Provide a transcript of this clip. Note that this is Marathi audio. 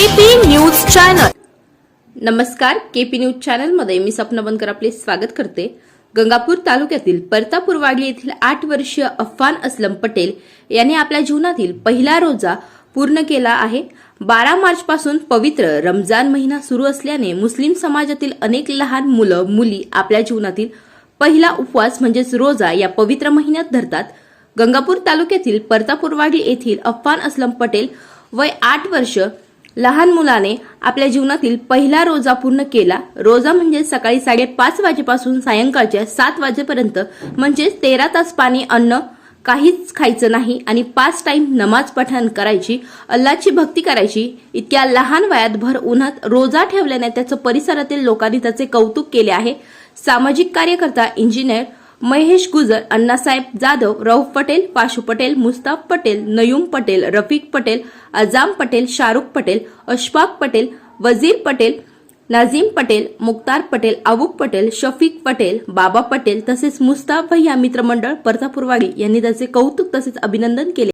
चॅनल नमस्कार केपी न्यूज चॅनलमध्ये मी सपना बनकर आपले स्वागत करते. गंगापूर तालुक्यातील परतापूरवाडी येथील आठ वर्षीय अफान असलम पटेल यांनी आपल्या जीवनातील पहिला रोजा पूर्ण केला आहे. बारा मार्च पासून पवित्र रमजान महिना सुरू असल्याने मुस्लिम समाजातील अनेक लहान मुलं मुली आपल्या जीवनातील पहिला उपवास म्हणजेच रोजा या पवित्र महिन्यात धरतात. गंगापूर तालुक्यातील परतापूरवाडी येथील अफान असलम पटेल वय आठ वर्ष लहान मुलाने आपल्या जीवनातील पहिला रोजा पूर्ण केला. रोजा म्हणजे सकाळी साडेपाच वाजेपासून सायंकाळच्या सात वाजेपर्यंत म्हणजेच तेरा तास पाणी अन्न काहीच खायचं नाही आणि पाच टाइम नमाज पठण करायची अल्लाची भक्ती करायची इतक्या लहान वयात भर उन्हात रोजा ठेवल्याने त्याचं परिसरातील लोकांनी त्याचे कौतुक केले आहे. सामाजिक कार्यकर्ता इंजिनियर महेश गुजर अण्णासाहेब जाधव रौफ पटेल पाशू पटेल मुस्ताफ पटेल नयूम पटेल रफिक पटेल अजाम पटेल शाहरुख पटेल अशफाक पटेल वजीर पटेल नाझीम पटेल मुक्तार पटेल आवूक पटेल शफीक पटेल बाबा पटेल तसेच मुस्ताफ भैया मित्रमंडळ परतापूरवाडी यांनी त्याचे कौतुक तसेच अभिनंदन केले.